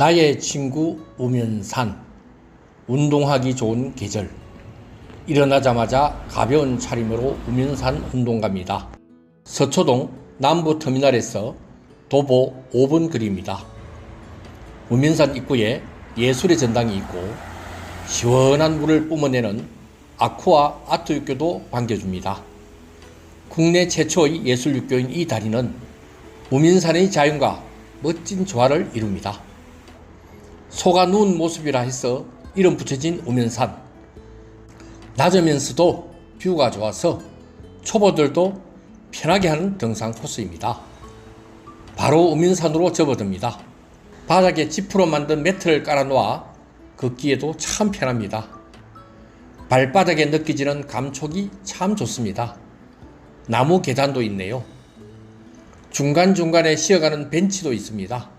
나의 친구 우면산 운동하기 좋은 계절 일어나자마자 가벼운 차림으로 우면산 운동 갑니다. 서초동 남부터미널에서 도보 5분 거리입니다. 우면산 입구에 예술의 전당이 있고 시원한 물을 뿜어내는 아쿠아 아트 육교도 반겨줍니다. 국내 최초의 예술 육교인 이 다리는 우민산의 자연과 멋진 조화를 이룹니다. 소가 누운 모습이라 해서 이름 붙여진 우면산. 낮으면서도 뷰가 좋아서 초보들도 편하게 하는 등산 코스입니다. 바로 우민산으로 접어듭니다. 바닥에 지프로 만든 매트를 깔아놓아 걷기에도 참 편합니다. 발바닥에 느껴지는 감촉이 참 좋습니다. 나무 계단도 있네요. 중간중간에 쉬어가는 벤치도 있습니다.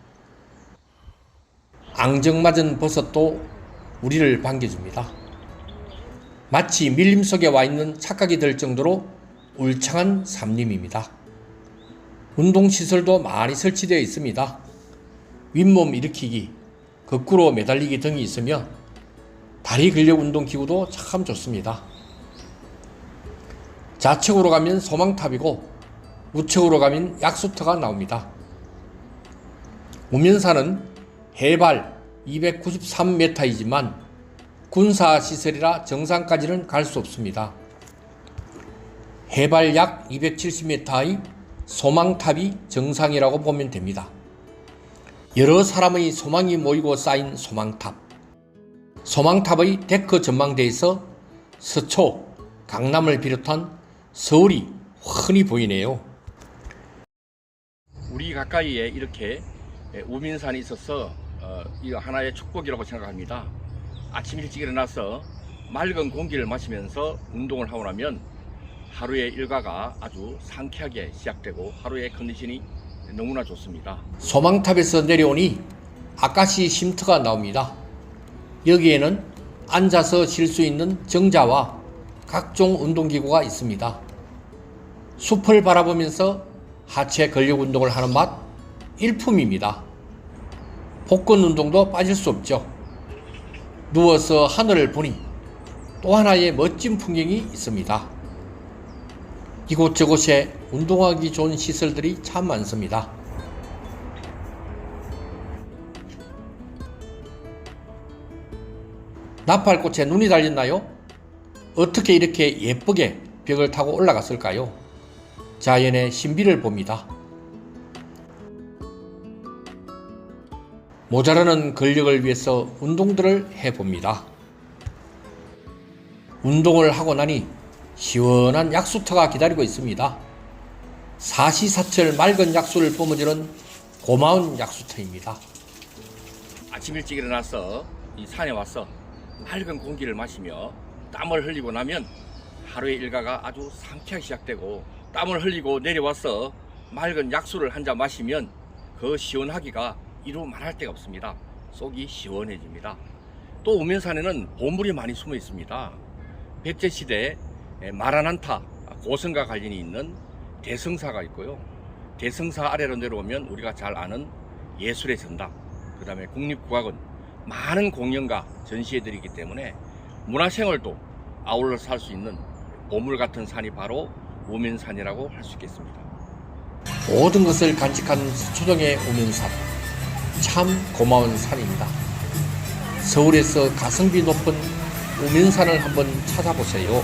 앙증맞은 버섯도 우리를 반겨줍니다. 마치 밀림 속에 와 있는 착각이 들 정도로 울창한 산림입니다. 운동시설도 많이 설치되어 있습니다. 윗몸 일으키기, 거꾸로 매달리기 등이 있으며 다리 근력 운동 기구도 참 좋습니다. 좌측으로 가면 소망탑이고 우측으로 가면 약수터가 나옵니다. 우면산은 해발 293m이지만 군사시설이라 정상까지는 갈 수 없습니다. 해발 약 270m의 소망탑이 정상이라고 보면 됩니다. 여러 사람의 소망이 모이고 쌓인 소망탑. 소망탑의 데크 전망대에서 서초, 강남을 비롯한 서울이 훤히 보이네요. 우리 가까이에 이렇게 우민산이 있어서 어, 이거 하나의 축복이라고 생각합니다. 아침 일찍 일어나서 맑은 공기를 마시면서 운동을 하고 나면 하루의 일과가 아주 상쾌하게 시작되고 하루의 컨디션이 너무나 좋습니다. 소망탑에서 내려오니 아까시 쉼터가 나옵니다. 여기에는 앉아서 쉴 수 있는 정자와 각종 운동기구가 있습니다. 숲을 바라보면서 하체 근력 운동을 하는 맛 일품입니다. 복근 운동도 빠질 수 없죠. 누워서 하늘을 보니 또 하나의 멋진 풍경이 있습니다. 이곳저곳에 운동하기 좋은 시설들이 참 많습니다. 나팔꽃에 눈이 달렸나요? 어떻게 이렇게 예쁘게 벽을 타고 올라갔을까요? 자연의 신비를 봅니다. 모자라는 근력을 위해서 운동들을 해봅니다. 운동을 하고 나니 시원한 약수터가 기다리고 있습니다. 사시사철 맑은 약수를 뿜어주는 고마운 약수터입니다. 아침 일찍 일어나서 이 산에 와서 맑은 공기를 마시며 땀을 흘리고 나면 하루의 일과가 아주 상쾌하게 시작되고 땀을 흘리고 내려와서 맑은 약수를 한 잔 마시면 그 시원하기가 이루 말할 데가 없습니다. 속이 시원해집니다. 또 우면산에는 보물이 많이 숨어 있습니다. 백제시대 마라난타 고성과 관련이 있는 대성사가 있고요. 대성사 아래로 내려오면 우리가 잘 아는 예술의 전당, 그 다음에 국립국악원 많은 공연과 전시회들이기 때문에 문화생활도 아울러서 살수 있는 보물 같은 산이 바로 우면산이라고 할 수 있겠습니다. 모든 것을 간직한 서초동의 오면산. 참 고마운 산입니다. 서울에서 가성비 높은 우면산을 한번 찾아보세요.